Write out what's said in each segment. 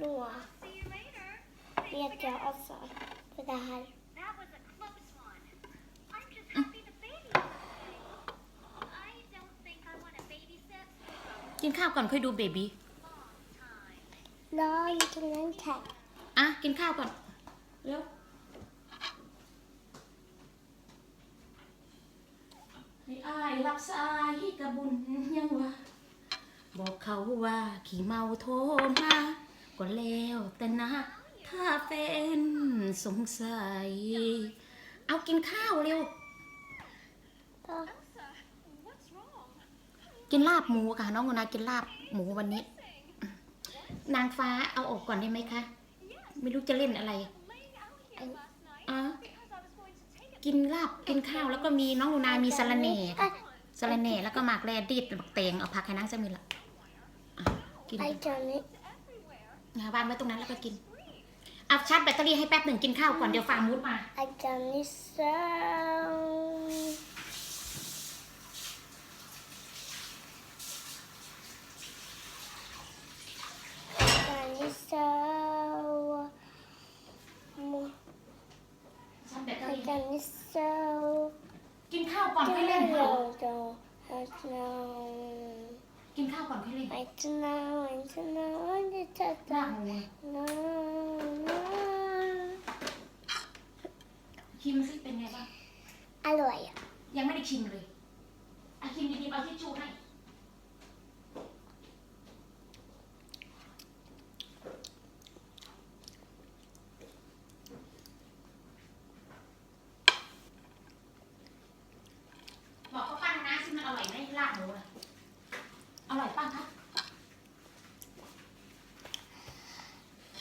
jag på lå. Vet jag också. För det här. That was a close one. I'm just happy the baby's okay. I don't think I want to babysit for กินข้าวก่อนค่อยดูเบบี้ a long time. La inte den här. อะกินข้าวก่อน เร็ว ให้อายรับสายกระบุญยังว่าบอกเขาว่า ขี่เมาโทรมา ก็แล้วแต่นะ ถ้าแฟนสงสัย เอากินข้าวเร็ว กินลาบหมูค่ะ น้องกุนากินลาบหมูวันนี้ นางฟ้าเอาออกก่อนได้ไหมคะ ไม่รู้จะเล่นอะไรอะกินลาบกินข้าวแล้วก็มีน้องกุนามีสะระแหน่ค่ะสะระแหน่แล้วก็หมากแรดิดบักเตงเอาผักให้นางจะมีละอะกิน I done it. Everywhere. นะวางไว้ตรงนั้นแล้วก็กินเอาชาร์จแบตเตอรี่ให้แป๊บหนึ่งกินข้าวก่อนเดี๋ยวฟาร์มูดมา I done it so. I done it so. ชาร์จแบตเตอ I รี่ done it so. กินข้าวก่อนค่อยเล่นค่ะกินข้าวก่อนค่อยเล่น I don't know, I don't know, I don't ลาบ know. หมู No, no. ชิมซิเป็นไงบ้างอร่อยอะ ยังไม่ได้ชิมเลยอะชิมดีๆเอาทิชชู่ให้ บอกเขาปั้นนะซิมันอร่อยไหมลาบหมูอะอร่อยป้าคะ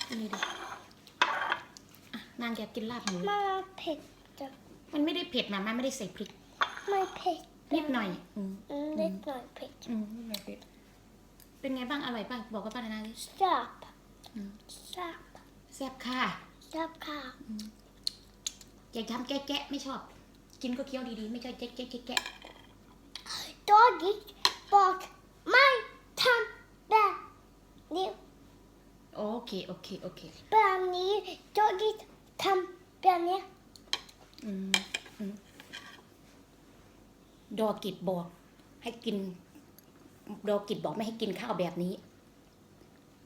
นี่ดิอะนางอยากกินลาบหมูมาเผ็ดจังมันไม่ได้เผ็ดนะมันไม่ได้ใส่พริกไม่เผ็ดนิดหน่อย อืมอืมนิดหน่อยเผ็ดอืมนิดหน่อยเผ็ดเป็นไงบ้างอร่อยป่ะบอกกับป้านานาดิแซ่บอืมแซ่บแซ่บค่ะแซ่บค่ะอย่าทำแกะๆไม่ชอบ กินก็เคี้ยวดีๆ ไม่ใช่แกะแกะแกะแกะดอกิบอกไม่ทำแบบนี้ โอเคโอเคโอเคแบบนี้ดอกิทำแบบนี้อืมอืมดอกิดบอก ให้กิน ดอกิดบอกไม่ให้กินข้าวแบบนี้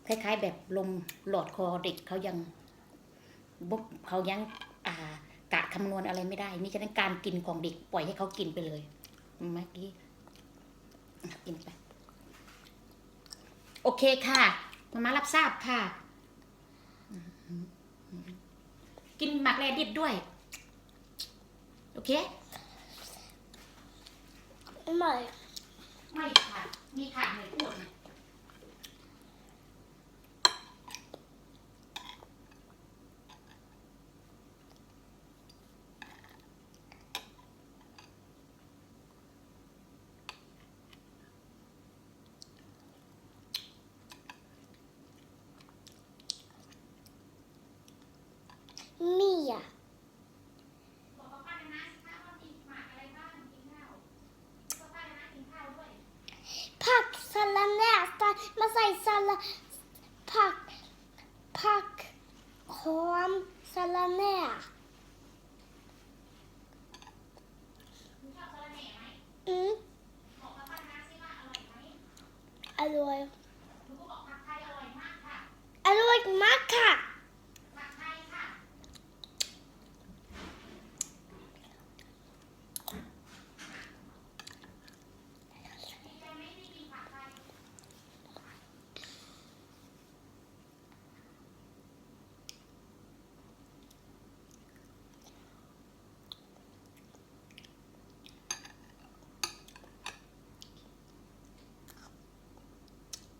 คล้ายๆ แบบลมหลอดคอเด็กเขายังบุเขายังอ่ากะคำนวณอะไรไม่ได้ นี่ฉะนั้นการกินของเด็กปล่อยให้เขากินไปเลยเมื่อกี้อะกินไป โอเคค่ะมามารับทราบค่ะอืม กินหมักแรดิดด้วย โอเค ไม่ ไม่ค่ะ มีขาดเลยพูดนะ มีอะ บอกป้านะนะว่ามีหมักอะไรบ้างกินข้าวบอกป้านะกินข้าวด้วย ผักสลัดแหน่ใส่มาใส่สลัดผักผักหอมสลัดแหน่ คุณชอบสะระแหน่ไหม อืม บอกป้านะสิว่าอร่อยไหม อร่อย คุณก็บอกผักไทยอร่อยมากค่ะ อร่อยมากค่ะ ผักไทยค่ะ ดีใจไหมที่กินผักไทย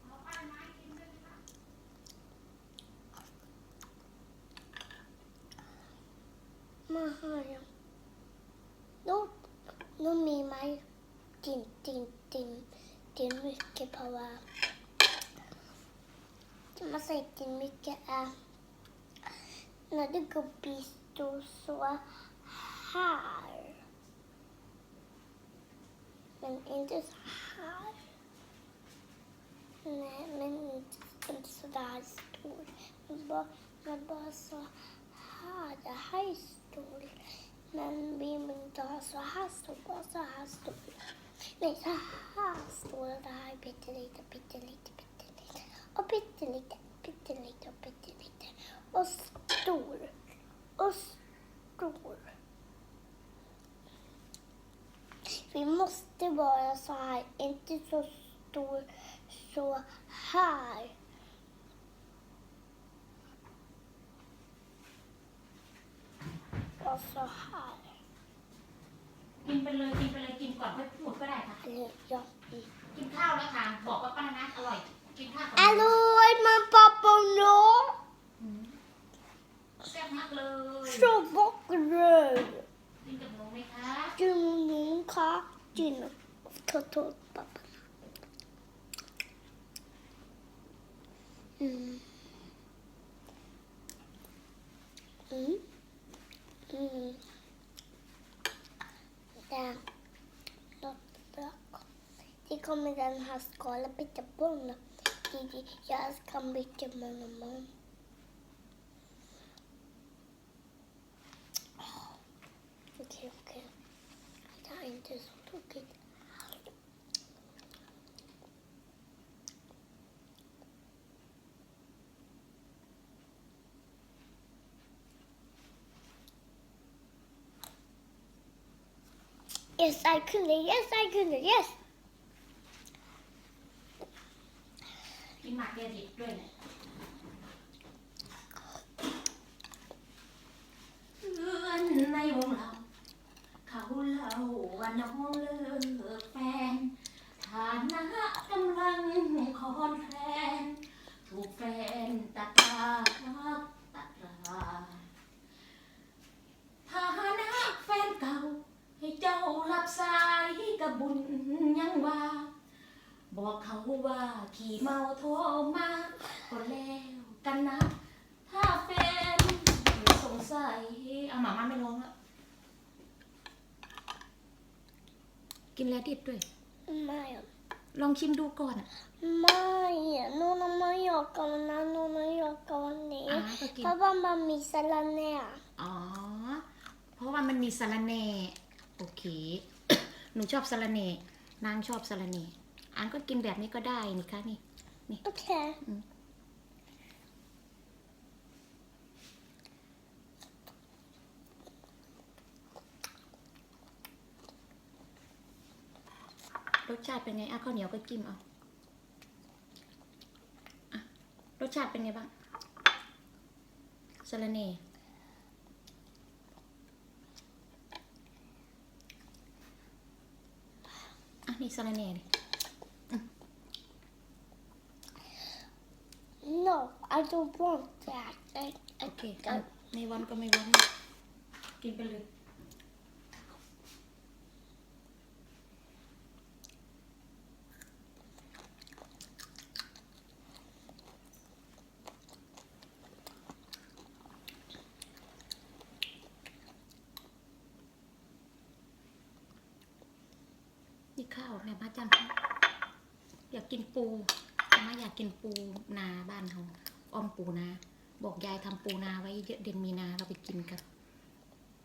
เอาป้านะกินด้วยไหมคะ มาหายังลูกลูกมีไหมกินกินกินกินไม่เก็บเพราะว่าจะมาใส่กินไม่เก็บอะ när det går bli stå så här men inte så här. Nej, men inte, inte så där stor. Men bara, men bara så här. Det här är stor. Men vi vill inte ha så här stor, bara så här stor. Nej, så här stor. Och det här är pyttelite, pyttelite, pyttelite. Och pyttelite, pyttelite och pyttelite. Och stor. Och stor. Vi måste vara så här, inte så stor så här. Och så här. กินไปเลยกินไปเลยกินก่อนค่อยพูดก็ได้ค่ะ Eller ja. mm. กินข้าวแล้วค่ะบอกว่าป้านะอร่อย กินข้าวก่อน Hallå, men pappa no? อืมแซ่บมากเลย Så vacker. กินกับหนูไหมคะ Du nunca din ta pappa. Mm. a scuola per buona, didi già scambiti mano mano. Okay, okay. Da ein Test, okay. Yes, I could. Yes, I could. Yes. มากแกดิบด้วยเนี่ยเพื่อนในวงเรา เขาเล่าว่าน้องเลิกแฟน ฐานะกำลังคอนแคลน ถูกแฟนตัดตารักตัดราฐานะแฟนเก่า ให้เจ้ารับสายกับบุญยังว่า บอกเขาว่าขี่เมาโทรมาก็แล้วกันนะ ถ้าแฟนสงสัยเอาหมามาไม่ร้องแล้วกินแล้วดิบด้วย Maja. ลองชิมดูก่อน Maja, Nonna Maja kan vara Nonna Maja kan vara อ่า ner. ก็กิน Pappa man missar la ner. อ๋อ เพราะว่ามันมีสาระแหน่ โอเค หนูชอบสาระแหน่นางชอบสาระแหน่ อันก็กินแบบนี้ก็ได้นี่คะนี่ Okej. Mm. รสชาติเป็นไงอะข้าวเหนียวก็จิ้มเอาอะรสชาติเป็นไงบ้างสาระเน่อะนี่สาระเน่ดิ I don't want that. I, โอ I, เคอะไม่วันก็ไม่วันกินไปเลย นี่ข้าวแม่มาจังค่ะอยากกินปูแม่มาอยากกินปูนาบ้านเขา อ้อมปูนา บอกยายทำปูนาไว้เยอะเดือนมีนาเราไปกินกัน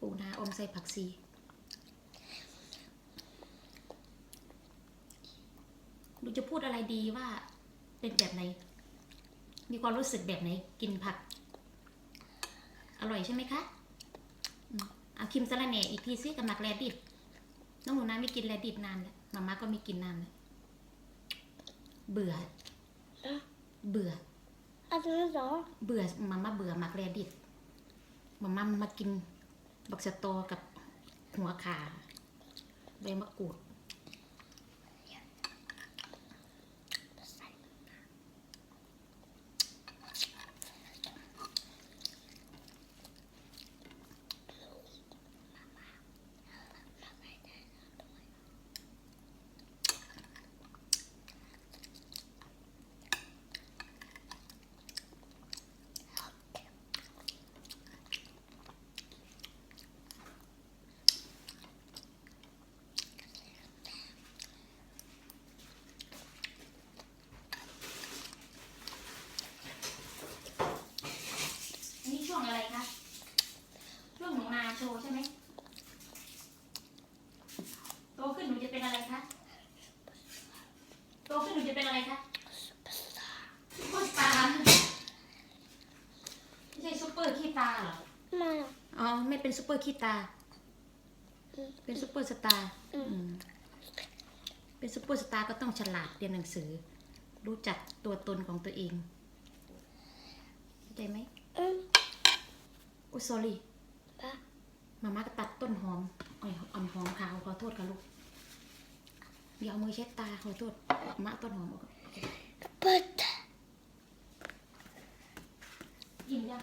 ปูนาอมใส่ผักซีดูจะพูดอะไรดีว่าเป็นแบบไหน มีความรู้สึกแบบไหน กินผัก อร่อยใช่ไหมคะอืมเอาคิมสะระแหน่อีกทีซิกับหมักแรดิบน้องหนูนาไม่กินแรดิบนานแล้วมาม่าก็ไม่กินนานแล้วเบื่อ เบื่อ att du sa. เบื่อมาม่าเบื่อหมักแรดิตมาม่ามากิน บักสะตอกับหัวขาใบมะกรูด โชว์ใช่ไหมโตขึ้นหนูจะเป็นอะไรคะโตขึ้นหนูจะเป็นอะไรคะซุปเปอร์สตาร์ไม่ใช่ซุปเปอร์ขี้ตาเหรอไม่อะอ๋อไม่เป็นซุปเปอร์ขี้ตาอืมเป็นซุปเปอร์สตาร์อืมอืมเป็นซุปเปอร์สตาร์ก็ต้องฉลาดเรียนหนังสือ รู้จักตัวตนของตัวเองเข้าใจไหม อืม โอ้ sorry ปะมาม่าก็ตัดต้นหอมเอ้ยอ่อมหอมขาวขอโทษค่ะลูกอย่าเอามือเช็ดตาขอโทษมะต้นหอมออกโอเค เปิด ยิ้มยัง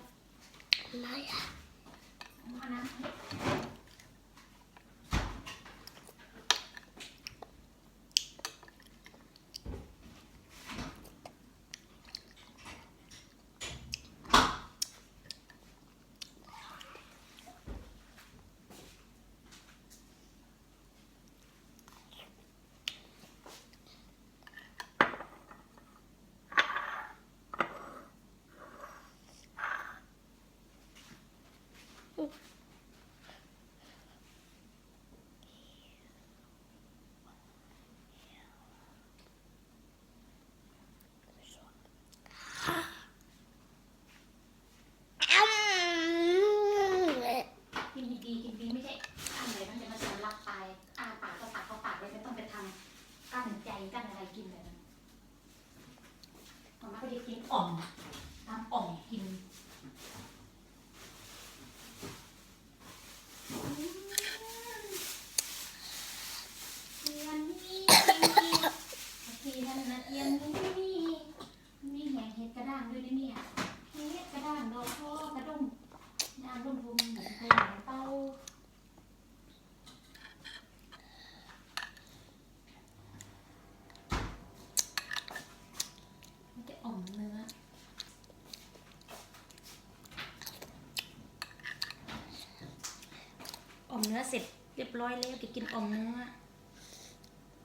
ไม่อะ เอาน้ำให้กินดีๆกินดีไม่ใช่อ้าอะไรมันจะมาสำลักตายอ้าปากก็ปากเข้าปากเลยไม่ต้องไปทำกั้นใจกั้นอะไรกินเลยนะมาม่าก็จะกินอ่อมทำอ่อมกิน เทียนนี้เทีย นะเทียนนี้มีแหงเห็ดกระด้างด้วยนะเนี่ยเห็ดกระด้างดอกคอกระดุมยางรุ่มรุมเหมือนเคยหมือนเต้ามันจะอ่อมเนื้ออ่อมเนื้อเสร็จเรียบร้อยแล้วจะกินอมเนื้อ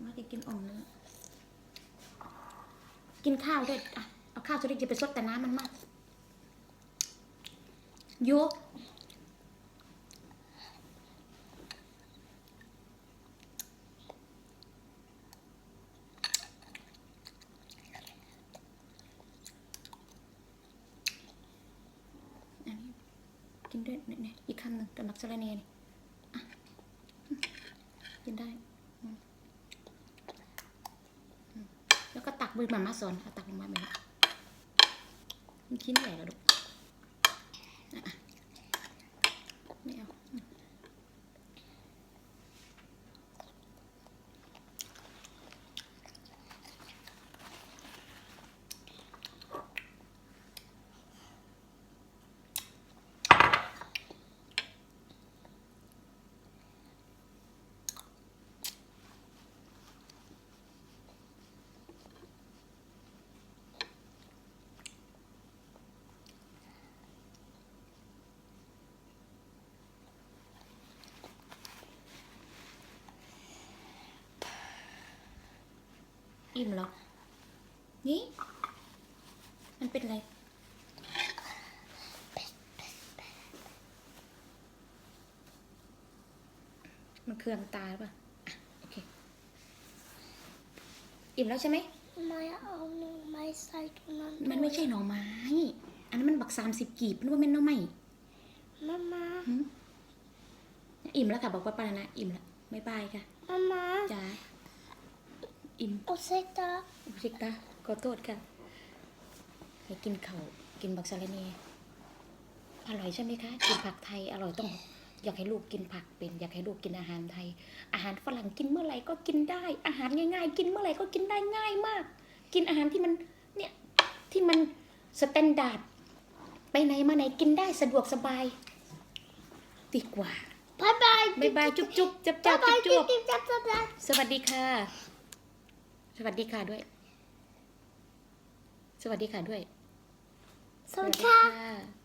มาจะกินอ่อมเนื้อ กินข้าวด้วยอะเอาข้าวจะได้จะไปซดแต่น้ำมันมากโยกอันนี้กินด้วยเนี่ยอีกคำหนึ่งกับมักสะรเนนี่กินได้อืมอืมแล้วก็ ตักมือมาม่าสอนเอาตักลงมาแบบนี้มันชิ้นใหญ่แล้วลูก อิ่มเหรอ นี่ มันเป็นอะไร มันเคืองตาหรือเปล่ะอะโอเค อิ่มแล้วใช่ไหม ไม่เอาหนูไม่ใส่ตรงนั้นมันไม่ใช่หน่อไม้ อันนั้นมันบักสามสิบกีบนึกว่าแม่นหน่อไม้มามาหืมอิ่มแล้วค่ะบอกว่าปานะ อิ่มแล้วบ๊ายบายค่ะมามาจ้า อิ่มโอเซตาอุชิกตาขอโทษค่ะให้กินเขาวกินบักสะระเนอร่อยใช่ไหมคะ กินผักไทยอร่อยต้อง อยากให้ลูกกินผักเป็น อยากให้ลูกกินอาหารไทย อาหารฝรั่งกินเมื่อไหร่ก็กินได้ อาหารง่าย ๆ กินเมื่อไหร่ก็กินได้ง่ายมาก กินอาหารที่มันเนี่ยที่มันสแตนดาร์ดไปไหนมาไหนกินได้สะดวกสบายดีกว่าบายบายบ๊ายบายจุ๊บจุ๊บจับจับาบยจุ๊บาบยจุ๊บจิ๊บจับจับจับสวัสดีค่ะส วัสดีค่ะด้วย สวัสดีค่ะด้วย สวัสดีค่ะค่ะ